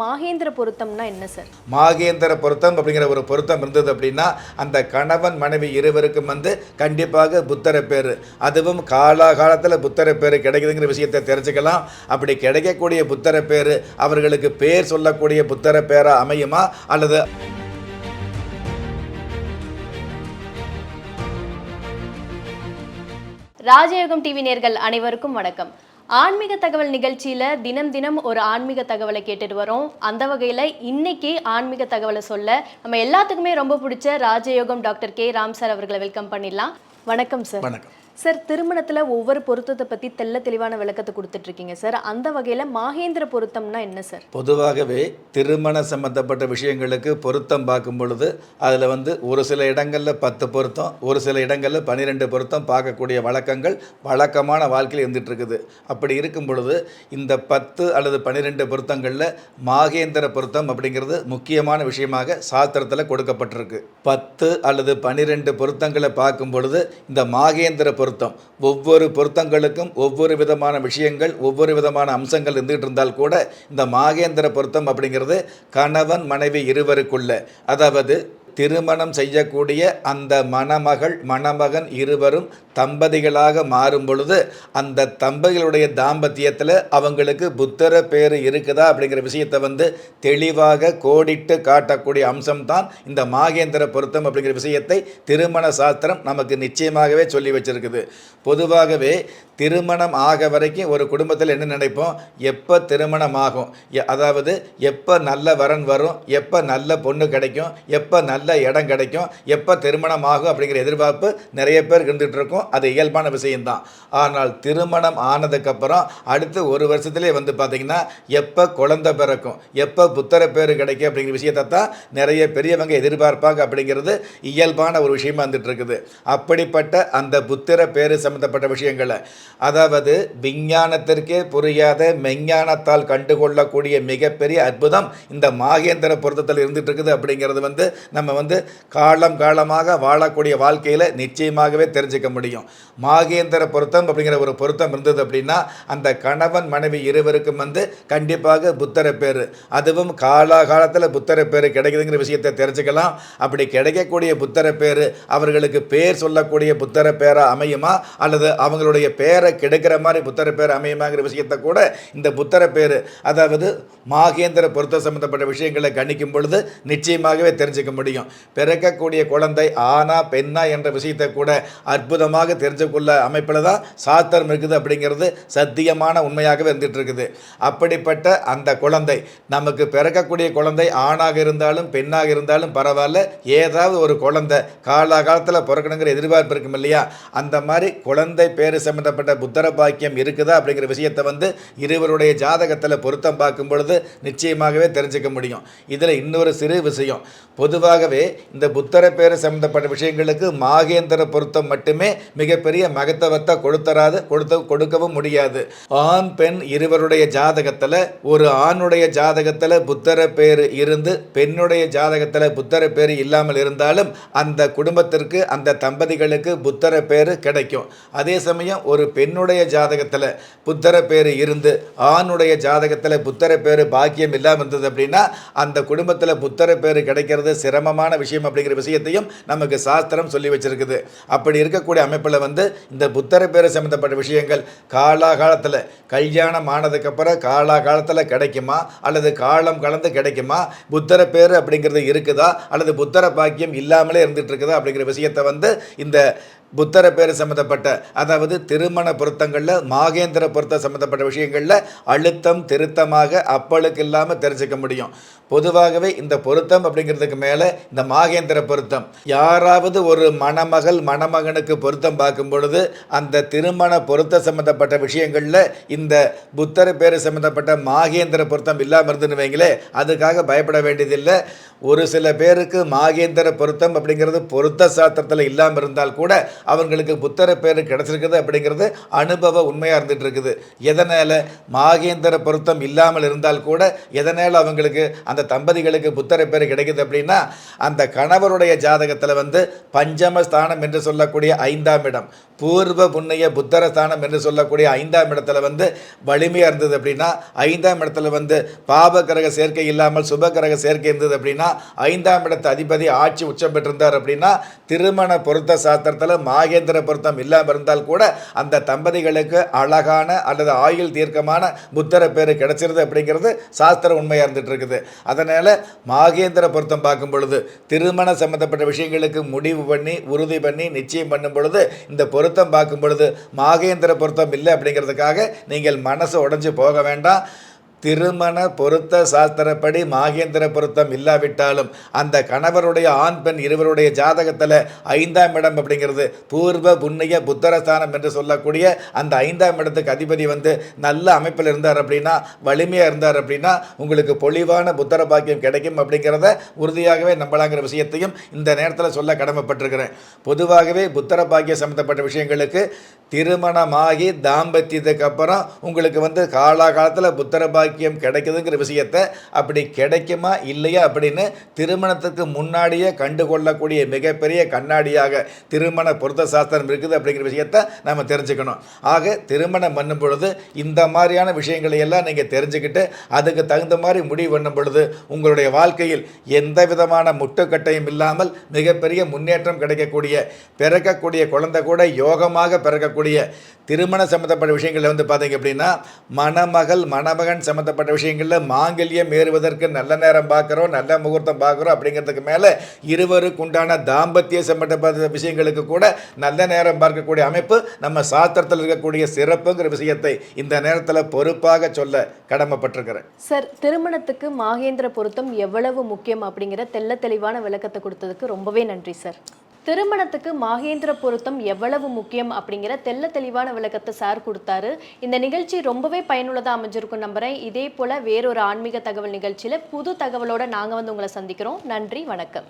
மாகேந்திர பொருத்தம்னா என்ன சார்? மாகேந்திர பொருத்தம் அப்படிங்கிற ஒரு பொருத்தம் இருந்தது அப்படின்னா அந்த கணவன் மனைவி இருவருக்கும் வந்து கண்டிப்பாக புத்தர பேர். அதுவும் காலாகாலத்தில் புத்தர பேர் கிடைக்குதுங்கிற விஷயத்தை தெரிஞ்சுக்கலாம். அப்படி கிடைக்கக்கூடிய புத்தர பேர் அவர்களுக்கு பேர் சொல்லக்கூடிய புத்தர பேரா அமையுமா? அல்லது ராஜயோகம் டிவி நேர்கள் அனைவருக்கும் வணக்கம். ஆன்மீக தகவல் நிகழ்ச்சியில தினம் தினம் ஒரு ஆன்மீக தகவலை கேட்டுட்டு வரோம். அந்த வகையில இன்னைக்கு ஆன்மீக தகவலை சொல்ல நம்ம எல்லாத்துக்குமே ரொம்ப பிடிச்ச ராஜயோகம் டாக்டர் கே ராம் சார் அவர்களை வெல்கம் பண்ணிடலாம். வணக்கம் சார். வணக்கம். சார் திருமணத்தில் ஒவ்வொரு பொருத்தத்தை பற்றி தெள்ள தெளிவான விளக்கத்தை கொடுத்துட்ருக்கீங்க சார். அந்த வகையில் மாகேந்திர பொருத்தம்னா என்ன சார்? பொதுவாகவே திருமண சம்பந்தப்பட்ட விஷயங்களுக்கு பொருத்தம் பார்க்கும் பொழுது அதில் வந்து ஒரு சில இடங்களில் பத்து பொருத்தம் ஒரு சில இடங்களில் பன்னிரெண்டு பொருத்தம் பார்க்கக்கூடிய வழக்கங்கள் வழக்கமான வாழ்க்கையில் இருந்துகிட்ருக்குது அப்படி இருக்கும் பொழுது இந்த பத்து அல்லது பன்னிரெண்டு பொருத்தங்களில் மாகேந்திர பொருத்தம் அப்படிங்கிறது முக்கியமான விஷயமாக சாஸ்திரத்தில் கொடுக்கப்பட்டிருக்கு. பத்து அல்லது பன்னிரெண்டு பொருத்தங்களை பார்க்கும் பொழுது இந்த மாகேந்திர பொருத்தம் பொருத்தம். ஒவ்வொரு பொருத்தங்களுக்கும் ஒவ்வொரு விதமான விஷயங்கள் ஒவ்வொரு விதமான அம்சங்கள் இருந்துகிட்டு இருந்தால் கூட இந்த மாகேந்திர பொருத்தம் அப்படிங்கிறது கணவன் மனைவி இருவருக்குள்ள. அதாவது திருமணம் செய்யக்கூடிய அந்த மணமகள் மணமகன் இருவரும் தம்பதிகளாக மாறும் பொழுது அந்த தம்பதிகளுடைய தாம்பத்தியத்தில் அவங்களுக்கு புத்தர பேர் இருக்குதா அப்படிங்கிற விஷயத்தை வந்து தெளிவாக கோடிட்டு காட்டக்கூடிய அம்சம்தான் இந்த மாகேந்திர பொருத்தம் அப்படிங்கிற விஷயத்தை திருமண சாஸ்திரம் நமக்கு நிச்சயமாகவே சொல்லி வச்சிருக்குது. பொதுவாகவே திருமணம் ஆக வரைக்கும் ஒரு குடும்பத்தில் என்ன நினைப்போம்? எப்போ திருமணம் ஆகும்? அதாவது எப்போ நல்ல வரன் வரும்? எப்போ நல்ல பொண்ணு கிடைக்கும்? எப்போ நல்ல இடம் கிடைக்கும். எப்போ திருமணம் ஆகும் அப்படிங்கிற எதிர்பார்ப்பு நிறைய பேர் இருந்துகிட்டு இருக்கும். அது இயல்பான விஷயம்தான். ஆனால் திருமணம் ஆனதுக்கப்புறம் அடுத்து ஒரு வருஷத்துலேயே வந்து பார்த்திங்கன்னா எப்போ குழந்தை பிறக்கும் எப்போ புத்தர பேர் கிடைக்கும் அப்படிங்கிற விஷயத்தை தான் நிறைய பெரியவங்க எதிர்பார்ப்பாங்க அப்படிங்கிறது இயல்பான ஒரு விஷயமா வந்துட்டு இருக்குது. அப்படிப்பட்ட அந்த புத்திர பேர் சம்பந்தப்பட்ட விஷயங்களை அதாவது விஞ்ஞானத்திற்கே புரியாத மெஞ்ஞானத்தால் கண்டுகொள்ளக்கூடிய மிகப்பெரிய அற்புதம் இந்த மாகேந்திர பொருத்தத்தில் இருந்துகிட்டு இருக்குது அப்படிங்கிறது வந்து நம்ம வந்து காலம் காலமாக வாழக்கூடிய வாழ்க்கையில் நிச்சயமாகவே தெரிஞ்சுக்க முடியும். மாகேந்திர பொருத்தம் அப்படிங்கிற ஒரு பொருத்தம் இருந்தது அப்படின்னா அந்த கணவன் மனைவி இருவருக்கும் வந்து கண்டிப்பாக புத்தர பேர். அதுவும் காலாகாலத்தில் புத்தர பேர் கிடைக்குதுங்கிற விஷயத்தை தெரிஞ்சுக்கலாம். அப்படி கிடைக்கக்கூடிய புத்தர பேர் அவர்களுக்கு பேர் சொல்லக்கூடிய புத்தர பேரா அமையுமா? அல்லது அவங்களுடைய பேரை கெடுக்கிற மாதிரி புத்தர பேர் அமையுமாங்கிற விஷயத்தை கூட இந்த புத்தர பேர் அதாவது மாகேந்திர பொருத்த சம்பந்தப்பட்ட விஷயங்களை கணிக்கும் பொழுது நிச்சயமாகவே தெரிஞ்சுக்க முடியும். பிறக்கக்கூடிய குழந்தை ஆனா பெண்ணா என்ற விஷயத்தை கூட அற்புதமாக தெரிஞ்சுக்கொள்ள அமைப்பில் தான் சாத்திரம் இருக்குது அப்படிங்கிறது சத்தியமான உண்மையாகவே இருந்துட்டு இருக்குது அப்படிப்பட்ட அந்த குழந்தை நமக்கு பிறக்கக்கூடிய குழந்தை ஆணாக இருந்தாலும் பெண்ணாக இருந்தாலும் பரவாயில்ல. ஏதாவது ஒரு குழந்தை காலாகாலத்தில் பிறக்கணுங்கிற எதிர்பார்ப்பு இருக்கும் இல்லையா? அந்த மாதிரி குழந்தை பேர் சம்பந்தப்பட்ட புத்தர பாக்கியம் இருக்குதா அப்படிங்கிற விஷயத்தை வந்து இருவருடைய ஜாதகத்தில் பொருத்தம் பார்க்கும் பொழுது நிச்சயமாகவே தெரிஞ்சுக்க முடியும். இதில் இன்னொரு சிறு விஷயம். பொதுவாக பொதுவாகவே இந்த புத்தர பேர் சம்பந்தப்பட்ட விஷயங்களுக்கு மாகேந்திர பொருத்தம் மட்டுமே மிகப்பெரிய மகத்துவத்தை கொடுத்தராது கொடுத்த கொடுக்கவும் முடியாது. ஆண் பெண் இருவருடைய ஜாதகத்தில் ஒரு ஆணுடைய ஜாதகத்தில் புத்தர பேர் இருந்து பெண்ணுடைய ஜாதகத்தில் புத்தர பேர் இல்லாமல் இருந்தாலும் அந்த குடும்பத்திற்கு அந்த தம்பதிகளுக்கு புத்தர பேர் கிடைக்கும். அதே சமயம் ஒரு பெண்ணுடைய ஜாதகத்தில் புத்தர பேர் இருந்து ஆணுடைய ஜாதகத்தில் புத்தர பேர் பாக்கியம் இல்லாமல் இருந்தது அப்படின்னா அந்த குடும்பத்தில் புத்தர பேர் கிடைக்கிறது சிரமமாக முக்கியமான விஷயம் அப்படிங்கிற விஷயத்தையும் நமக்கு சாஸ்திரம் சொல்லி வச்சிருக்குது. அப்படி இருக்கக்கூடிய அமைப்பில் வந்து இந்த புத்தர பேர் சம்மந்தப்பட்ட விஷயங்கள் காலாகாலத்தில் கல்யாணம் ஆனதுக்கப்புறம் காலாகாலத்தில் கிடைக்குமா? அல்லது காலம் கலந்து கிடைக்குமா? புத்தர பேர் அப்படிங்கிறது இருக்குதா? அல்லது புத்தர பாக்கியம் இல்லாமலே இருந்துகிட்டு இருக்குதா? அப்படிங்கிற விஷயத்தை வந்து இந்த புத்தர பேர் சம்மந்தப்பட்ட அதாவது திருமண பொருத்தங்களில் மாகேந்திர பொருத்தம் சம்மந்தப்பட்ட விஷயங்களில் அழுத்தம் திருத்தமாக அப்பளுக்கு இல்லாமல் தெரிஞ்சுக்க முடியும். பொதுவாகவே இந்த பொருத்தம் அப்படிங்கிறதுக்கு மேலே இந்த மாகேந்திர பொருத்தம். யாராவது ஒரு மணமகள் மணமகனுக்கு பொருத்தம் பார்க்கும் பொழுது அந்த திருமண பொருத்த சம்மந்தப்பட்ட விஷயங்களில் இந்த புத்தர பேர் சம்மந்தப்பட்ட மாகேந்திர பொருத்தம் இல்லாமல் இருந்துன்னு வைங்களே அதுக்காக பயப்பட வேண்டியதில்லை. ஒரு சில பேருக்கு மாகேந்திர பொருத்தம் அப்படிங்கிறது பொருத்த சாஸ்திரத்தில் இல்லாமல் இருந்தால் கூட அவங்களுக்கு புத்தர பேர் கிடச்சிருக்குது அப்படிங்கிறது அனுபவ உண்மையாக இருந்துட்டு இருக்குது. எதனால்? மாகேந்திர பொருத்தம் இல்லாமல் இருந்தால் கூட எதனால் அவங்களுக்கு அந்த தம்பதிகளுக்கு புத்தர பேர் கிடைக்குது அப்படின்னா அந்த கணவருடைய ஜாதகத்தில் வந்து பஞ்சம ஸ்தானம் என்று சொல்லக்கூடிய ஐந்தாம் இடம். பூர்வ புண்ணிய புத்தரஸ்தானம் என்று சொல்லக்கூடிய ஐந்தாம் இடத்துல வந்து வலிமையாக இருந்தது அப்படின்னா ஐந்தாம் இடத்துல வந்து பாப கிரக சேர்க்கை இல்லாமல் சுப கிரக சேர்க்கை இருந்தது அப்படின்னா ஐந்தாம் இடத்து அதிபதி ஆட்சி உச்சம் பெற்றிருந்தார் அப்படின்னா திருமண பொருத்த சாஸ்திரத்தில் மாகேந்திர பொருத்தம் இல்லாமல் இருந்தால் கூட அந்த தம்பதிகளுக்கு அழகான அல்லது ஆயுள் தீர்க்கமான புத்தர பேர் கிடைச்சிருது அப்படிங்கிறது சாஸ்திரம் உண்மையாக இருந்துட்டு இருக்குது அதனால் மாகேந்திர பொருத்தம் பார்க்கும் பொழுது திருமண சம்பந்தப்பட்ட விஷயங்களுக்கு முடிவு பண்ணி உறுதி பண்ணி நிச்சயம் பண்ணும் பொழுது இந்த பொருத்தம் பார்க்கும் பொழுது மாகேந்திர பொருத்தம் இல்லை அப்படிங்கிறதுக்காக நீங்கள் மனசு உடஞ்சு போக வேண்டாம். திருமண பொருத்த சாஸ்திரப்படி மாகேந்திர பொருத்தம் இல்லாவிட்டாலும் அந்த கணவருடைய ஆண் பெண் இருவருடைய ஜாதகத்தில் ஐந்தாம் இடம் அப்படிங்கிறது பூர்வ புண்ணிய புத்தரஸ்தானம் என்று சொல்லக்கூடிய அந்த ஐந்தாம் இடத்துக்கு அதிபதி வந்து நல்ல அமைப்பில் இருந்தார் அப்படின்னா வலிமையாக இருந்தார் அப்படின்னா உங்களுக்கு பொலிவான புத்தர பாக்கியம் கிடைக்கும் அப்படிங்கிறத உறுதியாகவே நம்பலாங்கிற விஷயத்தையும் இந்த நேரத்தில் சொல்ல கடமைப்பட்டிருக்கிறேன். பொதுவாகவே புத்தர பாக்கியம் சம்மந்தப்பட்ட விஷயங்களுக்கு திருமணமாகி தாம்பத்தியத்துக்கு அப்புறம் உங்களுக்கு வந்து காலாகாலத்தில் புத்தர பாக்கியம் கிடைக்குதுங்கிற விஷயத்தை அப்படி கிடைக்குமா இல்லையா அப்படின்னு திருமணத்துக்கு முன்னாடியே கண்டு கொள்ளக்கூடிய மிகப்பெரிய கண்ணாடியாக திருமண பொருத்த சாஸ்திரம் இருக்குது அப்படிங்கிற விஷயத்தை நம்ம தெரிஞ்சுக்கணும். ஆக திருமணம் பண்ணும் பொழுது இந்த மாதிரியான விஷயங்களை எல்லாம் நீங்கள் தெரிஞ்சுக்கிட்டு அதுக்கு தகுந்த மாதிரி முடிவு பண்ணும் பொழுது உங்களுடைய வாழ்க்கையில் எந்த விதமான முட்டுக்கட்டையும் இல்லாமல் மிகப்பெரிய முன்னேற்றம் கிடைக்கக்கூடிய பிறக்கக்கூடிய குழந்தை கூட யோகமாக பிறக்கக்கூடிய திருமண சம்மந்தப்பட்ட விஷயங்களில் வந்து பார்த்தீங்க அப்படின்னா மணமகள் மணமகன் சம்மந்தப்பட்ட விஷயங்களில் மாங்கல்யம் ஏறுவதற்கு நல்ல நேரம் பார்க்குறோம் நல்ல முகூர்த்தம் பார்க்குறோம் அப்படிங்கிறதுக்கு மேலே இருவருக்கு உண்டான தாம்பத்திய சம்மந்தப்பட்ட விஷயங்களுக்கு கூட நல்ல நேரம் பார்க்கக்கூடிய அமைப்பு நம்ம சாஸ்திரத்தில் இருக்கக்கூடிய சிறப்புங்கிற விஷயத்தை இந்த நேரத்தில் பொறுப்பாக சொல்ல கடமைப்பட்டிருக்கிறேன். சார் திருமணத்துக்கு மாகேந்திர பொருத்தம் எவ்வளவு முக்கியம் அப்படிங்கிற தெள்ள தெளிவான விளக்கத்தை கொடுத்ததுக்கு ரொம்பவே நன்றி சார். திருமணத்துக்கு மாகேந்திர பொருத்தம் எவ்வளவு முக்கியம் அப்படிங்கிற தெள்ள தெளிவான விளக்கத்தை சார் கொடுத்தாரு. இந்த நிகழ்ச்சி ரொம்பவே பயனுள்ளதாக அமைஞ்சிருக்கும் நம்புறேன். இதே போல வேறொரு ஆன்மீக தகவல் நிகழ்ச்சியில புது தகவலோட நாங்கள் வந்து உங்களை சந்திக்கிறோம். நன்றி வணக்கம்.